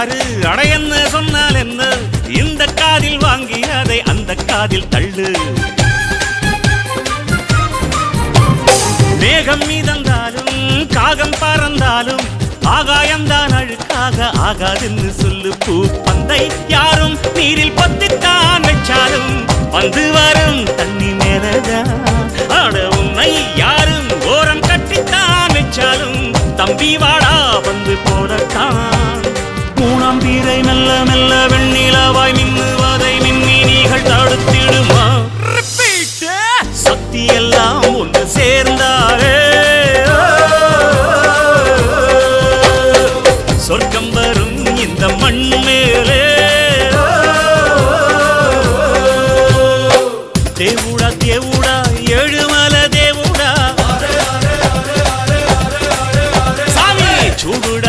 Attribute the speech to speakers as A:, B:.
A: யாரு? அடையன்னு சொன்னால் என்ன? இந்த காதில் வாங்கி அதை அந்த காதில் தள்ளு. மேகம் மீதந்தாலும் காகம் பறந்தாலும் ஆகாயம்தான் அழுக்காக ஆகாதுன்னு சொல்லு பூ. பந்தை யாரும் நீரில் பத்தித்தான் வச்சாலும் வந்து வரும் தண்ணி மேலதான். ஆட உன்னை யாரும் ஓரம் கட்டித்தான் வச்சாலும் தம்பி வாடா வந்து போ வாழ்க்கை மெல்ல மெல்ல வெண்ணிலவாய் மின்னுவதை மின்மினிகள் தடுத்திடுமா? சக்தி எல்லாம் ஒன்று சேர்ந்தாரே சொர்க்கம் வரும் இந்த மண் மேலே தேவுடா தேவுடா. எழுமல தேவுடா சாமி சூடுடா